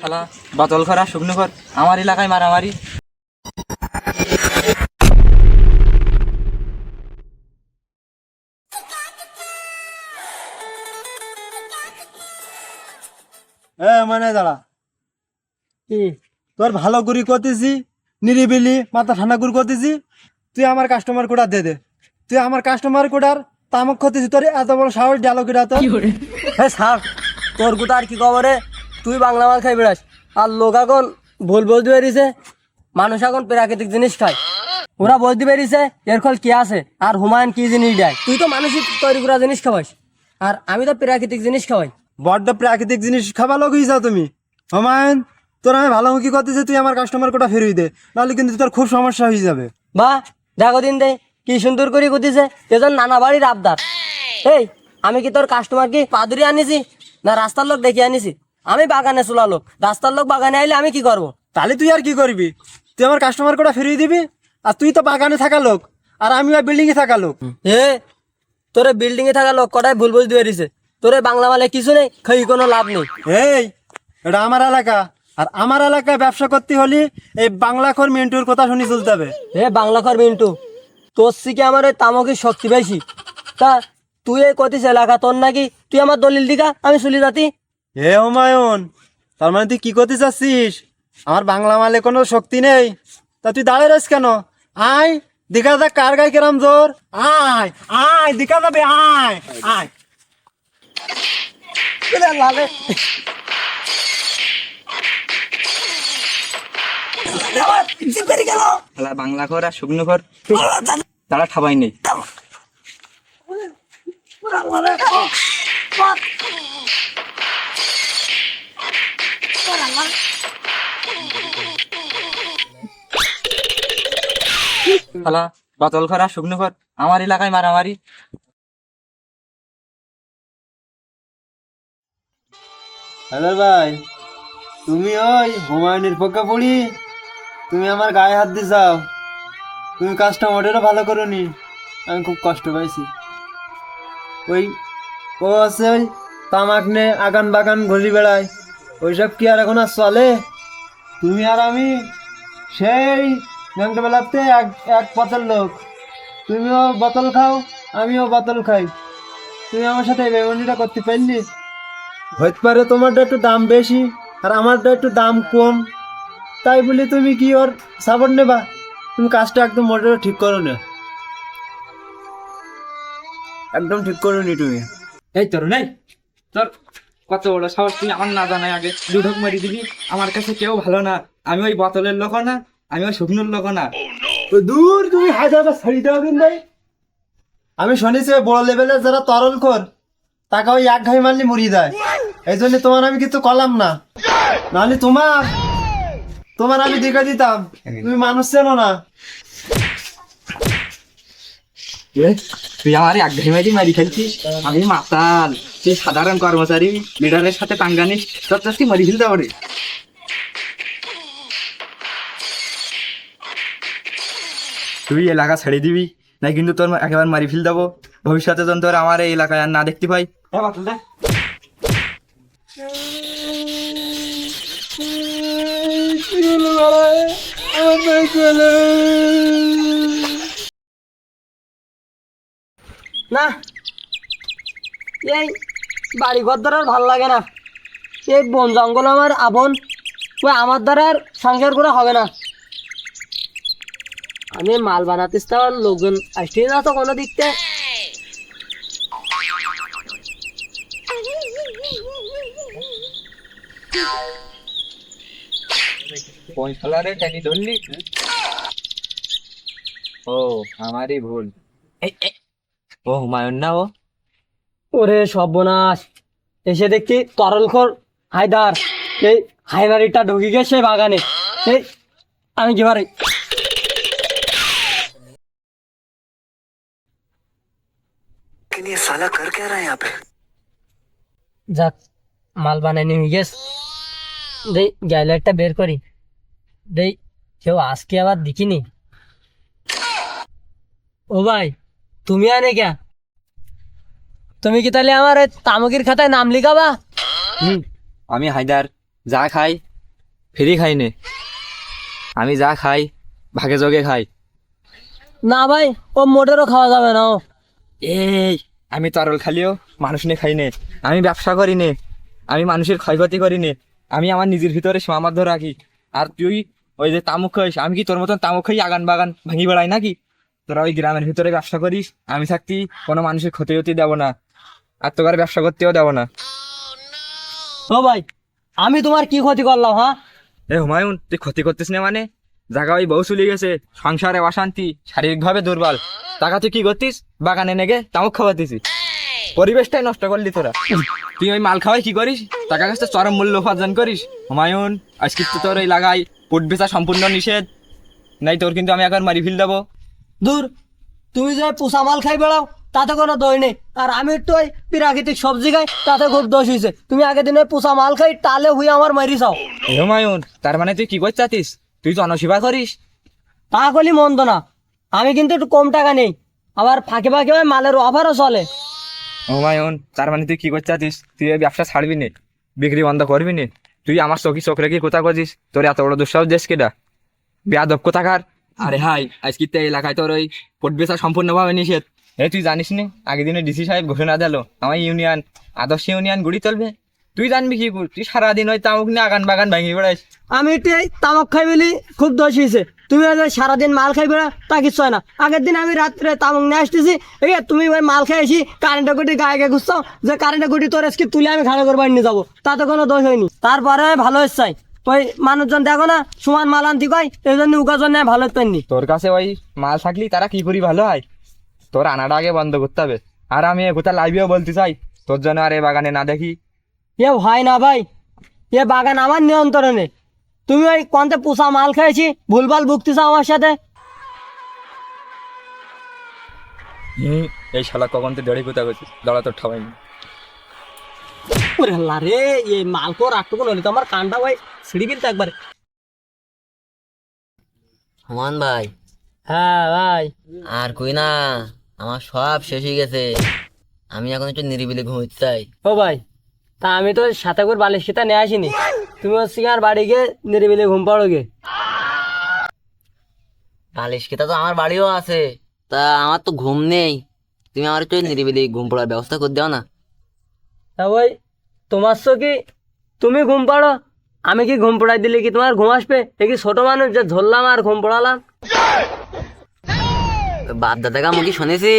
শালা বোতল খরা শুকনো খর আমার এলাকায় মারামারি। মানে দাঁড়া। তোর ভালো করি করতেছি নিরিবিলি মাথা ঠান্ডা করে করতেছি তুই আমার কাস্টমার কোডার দে দে। তুই আমার কাস্টমার কোডার তামক করতেছি তোর এত বড় সাহস ডালো কিরা? তো হে স্যার তোর কথা আর কি খবরে তুই বাংলা মাল খাই বেড়াস। আর লোক এখন ভুল বলতে পেরেছে মানুষ এখন প্রাকৃতিক জিনিস খায়। ওরা বলতে পেরেছে এর ফল কি আছে আর হুমায়ুন কি জিনিস দেয়। তুই তো মানুষই তৈরি করা জিনিস খাওয়াস। আর আমি তো প্রাকৃতিক জিনিস খাওয়াই। বড্ড প্রাকৃতিক জিনিস খাবার লোক হয়েছ তুমি। হমায়ন তোর আমি ভালো মুখী করতেছি তুই আমার কাস্টমার কোটা ফেরুই দে। নাহলে কিন্তু তোর খুব সমস্যা হয়ে যাবে। বা দেখো দিন দে কি সুন্দর করে কুতিছে এজন নানা বাড়ির আবদার। এই আমি কি তোর কাস্টমার কি পাদুরি আনিছি? না রাস্তার লোক ডেকে আনিছি? আমি বাগানে চুলা লোক রাস্তার লোক বাগানে আইলে আমি কি করব? তাহলে তুই আর কি করবি? তুই আমার কাস্টমার কোটা ফেরিয়ে দিবি? আর তুই তো বাগানে থাকা লোক। আর আমি বিল্ডিং এ থাকা লোক। এ তোরে বিল্ডিং এ থাকা লোক কটাই ভুল বুঝতে পেরেছে তোরে বাংলা মালে কিছু নেই খাই কোনো লাভ নেই। এই এটা আমার এলাকা। আর আমার এলাকায় ব্যবসা করতে হলে এই বাংলা খর মিন্টুর কথা শুনি চলতে হবে। হে বাংলা কর মিন্টু তোর থেকে আমার এই তামকের শক্তি বেশি তা তুই এই কতিস এলাকা তোর নাকি তুই আমার দলিল দিকা আমি চলি যাতি হে হুমায়ুন তার মানে তুই কি করতে চাচ্ছিস আমার বাংলা মালে কোনো শক্তি নেই তা তুই দাঁড়িয়ে রয়েছ কেন আয় দেখা যাক কার গায়ে কেরাম জোর আয় আয় দেখা যাবে আয় আয় শালা বাংলা খর আর শুকনো খর তারা ঠাবাই নেই শালা বোতল খরা শুকনো খর আমার এলাকায় মারামারি। হ্যালো ভাই তুমি ওই হুমায়ুনের পক্ষে পড়ি? তুমি আমার গায়ে হাত দিছাও। তুমি কাজটা মোটেরও ভালো করনি। আমি খুব কষ্ট পাইছি। ওই ও আছে ওই তামাক নে আগান বাগান ঘুরি বেড়ায়। ওইসব কি আর এখন আর চলে? তুমি আর আমি সেই বেলাতে এক এক পথের লোক। তুমিও বোতল খাও, আমিও বোতল খাই। তুমি আমার সাথে বেমনিটা করতে পারলি? হইতে পারে তোমারটা একটু দাম বেশি আর আমারটা একটু দাম কম। তাই বলি তুমি কি ওর সাপোর্ট নেবা? তুমি কাজটা একদম মোটেও ঠিক করো না একদম ঠিক করো নি তুমি। এই তোর নেই তোর। কত বড় সাহস তুই আমার না জানাই আগে। দুধক মারি দিবি, আমার কাছে কেউ ভালো না। আমি ওই বোতলের লোক না, আমি ওই শুকনোর লোক না। দূর, তুমি হায়দ্রাবাদ ছাড়ি দাও কিন্তু। আমি শুনেছি বড় লেভেলের যারা তরল কর তাকে ওই এক ঘাই মারলে মরিয়ে দেয় এই জন্য তোমার আমি কিছু করলাম না। নাহলে তোমার তোমার আমি দেখে দিতাম। তুমি মানুষ চেনো না। তুই আমার এক ঘেমেরি মারি খেলছিস? আমি মাতাল। তুই সাধারণ কর্মচারী লিডারের সাথে টাঙ্গানিস তোর কি মারি ফেলতে পারে তুই এলাকা ছেড়ে দিবি না কিন্তু তোর একেবারে মারি ফেল দেবো ভবিষ্যতে যেন তোর আমার এই এলাকায় আর না দেখতে পাই। হ্যাঁ বাতল দে। না। এই বাড়ি ঘর দ্বারা আর ভালো লাগে না। এই বন জঙ্গল আমার আপন ওই আমার দ্বারা আর সংসার করা হবে না। আমি মাল বানাতে আমার লোকজন আসছে না তো কোনো দিকতে পয়সালারে টেনি ধরলি ও আমারই ভুল। ও হুমায়ুন না ও? ওরে সর্বনাশ। এসে দেখি তরলখোর হায়দার। এই হায়নারিটা ঢুকে গেছে বাগানে। এই আমি কি পারি যাক মাল বানাই নিয়ে গেছ। দেই গ্যালারিটা বের করি। দেই কেউ আজকে আবার দেখিনি। ও ভাই তুমি আনে কে তুমি কি তাহলে আমার তামকির খাতায় নাম লিখাবা? হুম আমি হায়দার যা খাই ফ্রি খাই নে। আমি যা খাই ভাগে জগে খাই। না ভাই ও মোটেরও খাওয়া যাবে না ও। এই আমি তরল খালিও মানুষ নে খাই নে। আমি ব্যবসা করি নে। আমি মানুষের ক্ষয়ক্ষতি করি নে। আমি আমার নিজের ভিতরে সীমাবদ্ধ রাখি। আর তুই ওই যে তামুক খাইস আমি কি তোর মতন তামুক খাই আগান বাগান ভাঙি বেড়াই নাকি? তোরা ওই গ্রামের ভিতরে ব্যবসা করিস আমি থাকতি কোনো মানুষের ক্ষতি হতে দেবো না আর তোকে ব্যবসা করতেও দেবো না। ও ভাই আমি তোমার কি ক্ষতি করলাম হ্যাঁ? এ হুমায়ুন তুই ক্ষতি করতিস না মানে? জায়গা ওই বউ চলে গেছে সংসারে অশান্তি শারীরিকভাবে দুর্বল। টাকা তুই কি করতিস? বাগানে নেগে তামুক খাওয়াতিস। পরিবেশটাই নষ্ট করলি তোরা। তুই ওই মাল খাওয়াই কি করিস? টাকা কাছে চরম মূল্য উপার্জন করিস। হুমায়ুন আজকে তো তোর ওই লাগাই পুট বেচা সম্পূর্ণ নিষেধ। নাই তোর কিন্তু আমি একবার মারি ফিল দেবো। দূর তুমি যে পোষা মাল খাই বেড়াও তাতে কোনো দোষ নেই। আর আমি একটু ওই প্রাকৃতিক সবজি খাই তাতে খুব দোষ হয়েছে তুমি আগের দিনে পোষা মাল খাই তালে হুই আমার মারি চাও। হুমায়ুন তার মানে তুই কি করছিস তুই জনসেবা করিস? তা করলি মন্দ না। আমি কিন্তু একটু কম টাকা নেই। আবার ফাঁকে ফাঁকে মালের অফারও চলে। হুমায়ুন তার মানে তুই কি করছিস তুই এই ব্যবসা ছাড়বি নে বিক্রি বন্ধ করবি নে। তুই আমার চোখি চোখ রেখে কোথা করছিস তোর এত বড় দুঃসাহস দেশ কেডা? বেয়াদব কোথাকার? আরে হাই, আজকে তো এলাকায় তোর ওই পোট বেচা সম্পূর্ণভাবে নিষেধ। এ, তুই জানিস নি? আগের দিনে ডিসি সাহেব ঘোষণা দিল, আমার ইউনিয়ন, আদর্শ ইউনিয়ন গুড়ি চলবে। তুই জানবি কি? তুই সারাদিন ওই তামুক নিয়ে আগান বাগান ভাঙি বেড়াইস। আমি একটু এই তামাক খাই বলি খুব দোষ হয়েছে তুমি ওই সারাদিন মাল খাই বেড়া তা কিছু হয় না। আগের দিন আমি রাত্রে তামাক নিয়ে আসতেছি, এই তুমি ওই মাল খাই আসি কারেন্টের গুটি গায়ে গায়ে ঘুরছো, যে কারেন্টের গুটি তোর আজকে তুলে আমি খাড়া করবার নিয়ে যাব, তাতে কোনো দোষ হয়নি। তারপরে ভালো হচ্ছে ওই মানুষজন দেখো না সমান মাল আনতি কয় এই জন্য উকাজন নেয় ভালো পাইনি তোর কাছে ওই মাল থাকলি তারা কি করি ভালো হয়? তোর আনাটা আগে বন্ধ করতে হবে। আর আমি কোথা লাইভেও বলতে চাই তোর জন্য আর এ বাগানে না দেখি। এ হয় না ভাই এ বাগান আমার নিয়ন্ত্রণে। তুমি ওই কন্তে পোষা মাল খাইছি ভুলভাল ভুগতেছো আমার সাথে? হুম, এই শালা কখন তো দেড়ি কোথা করছিস? দাঁড়া তোর ঠাবাই রে এই মাল কো রাখতে তো আমার কানটা ভাই একবারে। হুমান ভাই। হ্যাঁ ভাই। আর কই না আমার সব শেষ হয়ে গেছে। আমি এখন একটু নিরিবিলি ঘুমোতে চাই। ও ভাই তা আমি তো সাথে করে বালিশ খেতা নিয়ে আসিনি। তুমি হচ্ছে আর বাড়ি গিয়ে নিরিবিলি ঘুম পাড়ো গে বালিশ খেতা তো আমার বাড়িও আছে। তা আমার তো ঘুম নেই। তুমি আমার একটু নিরিবিলি ঘুম পড়ার ব্যবস্থা করে দাও না। তা ওই তোমার কি তুমি ঘুম পাড়ো? আমি কি ঘুম পড়াই দিলে কি তোমার ঘুম আসবে? এ কি ছোট মানুষ? যে ধরলাম আর ঘুম পড়ালাম। বাপ দাদাকে মুখে শুনেছি?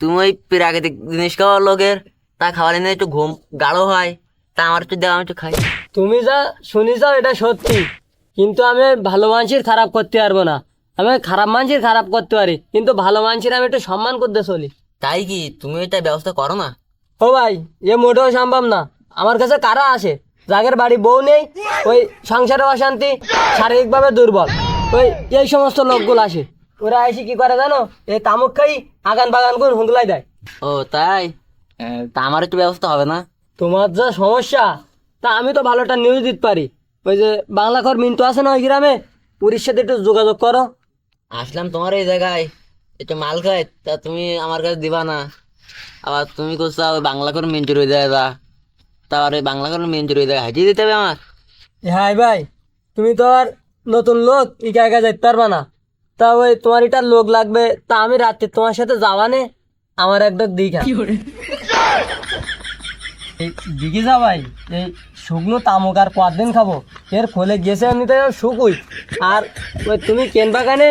তুমি ওই প্রাকৃতিক জিনিস খাওয়ার লোকের। তা খাওয়ার এনে একটু ঘুম গাঢ় হয়। তা আমার একটু দেওয়া আমি একটু খাই। তুমি যা শুনি যাও এটা সত্যি। কিন্তু আমি ভালো মানুষের খারাপ করতে পারব না। আমি খারাপ মানুষের খারাপ করতে পারি। কিন্তু ভালো মানুষের আমি একটু সম্মান করতে চলি। তাই কি? তুমি এটা ব্যবস্থা করো না। ও ভাই এ মোটেও সম্ভব না। আমার কাছে কারা আসে? যাদের বাড়ি বউ নেই ওই সংসারে অশান্তি শারীরিকভাবে দুর্বল। ওই এই সমস্ত লোকগুলো আসে। ওরা এসে কি করে জানো? এই তামুক খাই আগান বাগান করে হুঁকলাই দেয়। ও তাই? তা আমার একটু ব্যবস্থা হবে না? তোমার যা সমস্যা তা আমি তো ভালোটা নিউজ দিতে পারি। ওই যে বাংলা ঘর মিন্টু আছে না ওই গ্রামে? পুরীর সাথে একটু যোগাযোগ করো। আসলাম তোমার এই জায়গায়। একটু মাল খাই তা তুমি আমার কাছে দিবা না। আবার তুমি কোথাও ওই বাংলা করে মেঞ্চুর হয়ে যায় তারপরে বাংলা করে মেঞ্চুর হয়ে যায় হাঁটিয়ে দিতে হবে আমার। হ্যাঁ ভাই তুমি তো আর নতুন লোক একা একা যাইতে পারবা না। তা ওই তোমার এটা লোক লাগবে তা আমি রাত্রে তোমার সাথে যাওয়া নে? আমার একটা দীঘা। দিঘি যা ভাই এই শুকনো তামুক আর কদিন খাব। এর খোলে গেছে এমনিতে শুকুই আর ওই। তুমি কেন? বাগানে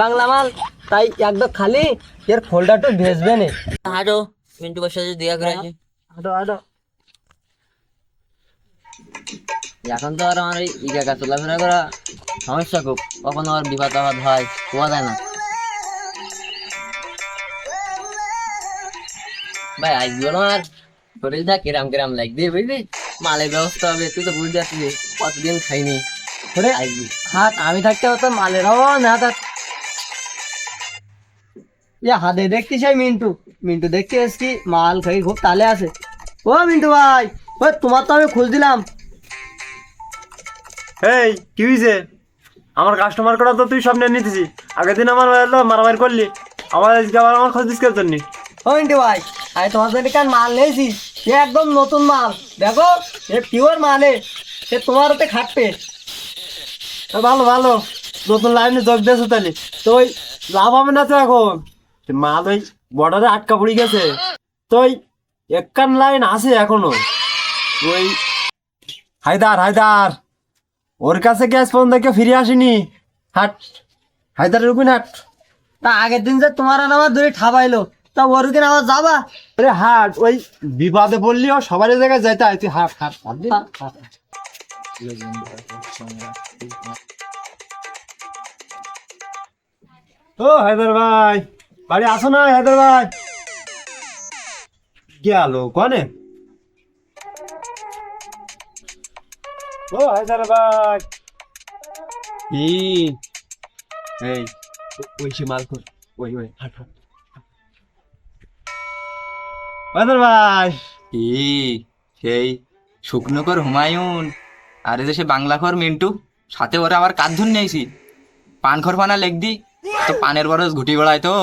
বাংলা মাল তাই একদম খালি এর খোলটা একটু ভেজবে নে। হাঁটো মিন্টু বসে দিয়া করে আছে আটো এখন তো আর আমার এই জায়গা চলাফেরা করা সমস্যা খুব। কখনো আর বিপদ আপদ হয় কোয়া যায় না। ভাই আজ বলো আর শরীরটা কিরাম কিরাম লাগবে বুঝলি? মালের ব্যবস্থা হবে তুই তো বুঝতে পারছিস কতদিন খাইনি? ওরে আসবি হাত আমি থাকতে হতো মালের হওয়া না হাত ইয়া হাতে দেখতি সেই মিন্টু? মিন্টু দেখতে এসছি মাল খাই খুব তালে আছে। ও মিন্টু ভাই ও তোমার তো আমি খোঁজ দিলাম। এই, কি হয়েছে আমার কাস্টমার করা তো তুই সব নিয়ে নিতেছি। আগের দিন আমার মারামারি করলি। আমার আজকে আবার আমার খোঁজ জন্য ও মিন্টু ভাই, আমি তোমার জন্য কেন মাল নিয়েছি। এ একদম নতুন মাল। দেখো এ পিওর মালে। সে তোমার ওতে খাটবে। ভালো ভালো। নতুন লাইনে যোগ দিয়েছ তাহলে। তো ওই লাভ হবে না তো এখন। মাল ওই বর্ডারে আটকা পড়ে গেছে। তো ওই একখান লাইন আছে এখনও। ওই হায়দার হায়দার। ওর কাছে গ্যাস পর্যন্ত কেউ ফিরে আসেনি। হাট। হায়দারের উপর হাট। তা আগের দিন যে তোমার আর আমার দূরে ঠাবাইলো তা ওর কিনা আবার যাবা? আরে হাট ওই বিবাদে বললি ও সবার জায়গায় যাইতে হয়। তুই হাট হাট হাট হাট। ও হায়দার ভাই বাড়ি আসো না হায়দার ভাই। গেল কনে? ও হায়দার ভাই ই এই ওই সে মাল কর ওই ওই হাট হাট। হায়দার ভাই কি? সেই শুকনোকর হুমায়ুন। আর এই যে সে বাংলা খর মিন্টু। সাথে ওরা আবার কাজ ধর নিয়েছি। পান খর পানা লেখ দি। তো পানের বরস ঘুটি বেড়ায় তো।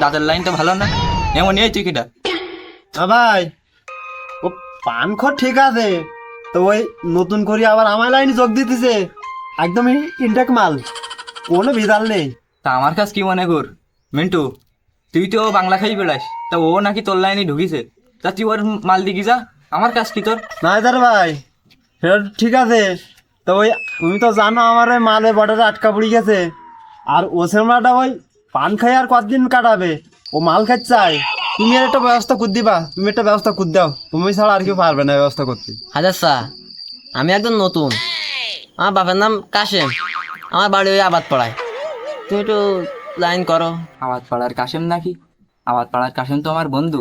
দাঁতের লাইন তো ভালো না। এমন এই তুই কিটা ভাই ও পান খর ঠিক আছে। তো ওই নতুন করে আবার আমার লাইনে যোগ দিতেছে। একদমই ইনটেক মাল। কোনো বিদাল নেই। তা আমার কাছ কি মনে কর? মিন্টু তুই তো বাংলা খাই বেড়াস। তা ও নাকি তোর লাইনে ঢুকিছে। তা তুই ওর মাল দিকি যা। আমার কাজ কি তোর? না দার ভাই ঠিক আছে। তো ওই তুমি তো জানো আমার ওই মালে বর্ডারে আটকা পড়ে গেছে। আর ও সেমাটা ওই পান খাই আর কতদিন কাটাবে? ও মাল খাচ্ছে চাই তুমি আর একটা ব্যবস্থা করে দিবা তুমি একটা ব্যবস্থা করে দাও। তুমি ছাড়া আর কেউ পারবে না ব্যবস্থা করতে। হাজার শাহ আমি একদম নতুন। আমার বাপের নাম কাশেম। আমার বাড়ি ওই আবাদ পড়ায় তুমি একটু লাইন করো। আবাদ পাড়ার কাশেম নাকি? আবাদ পাড়ার কাশেম তো আমার বন্ধু।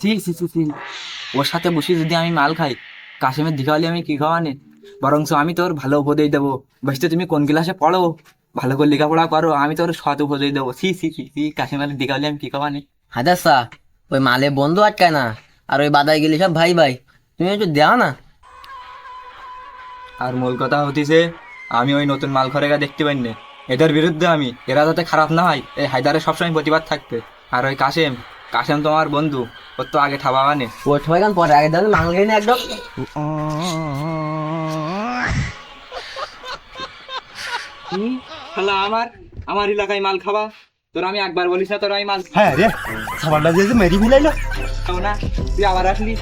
সি সি সি সি ওর সাথে বসে যদি আমি মাল খাই কাশেমের দিঘাওয়ালি আমি কি খাওয়ানে? বরঞ্চ আমি তোর ভালো উপদেশ দেবো। বসতে তুমি কোন ক্লাসে পড়ো? ভালো করে লেখাপড়া করো আমি তোর সৎ উপদেশ দেবো। সি সি সি সি কাশেমের দিঘালি আমি কি খাওয়ানে? হাজার শাহ ওই মালে বন্ধু আটকায় না। আর ওই বাদায় গেলি সব ভাই ভাই। তুমি একটু দেও না। আর মূল কথা হতিছে আমি ওই নতুন মাল খরেগা দেখতে পাই না এদের বিরুদ্ধে আমি এরা যাতে খারাপ না হয় এই হায়দারের সবসময় প্রতিবাদ থাকবে। আর ওই কাশেম কাশেম তো আমার বন্ধু ওর তো আগে ঠাবা মানে। ওর সবাই কান পরে আগে দাদা মাংল গেলি একদম। শালা আমার আমার এলাকায় মাল খাবা? তোর আমি একবার বলিস না তোর আমি মাল হ্যাঁ রে খাবারটা দিয়ে মেরি ফেলাইলো না তুই আবার আসলি।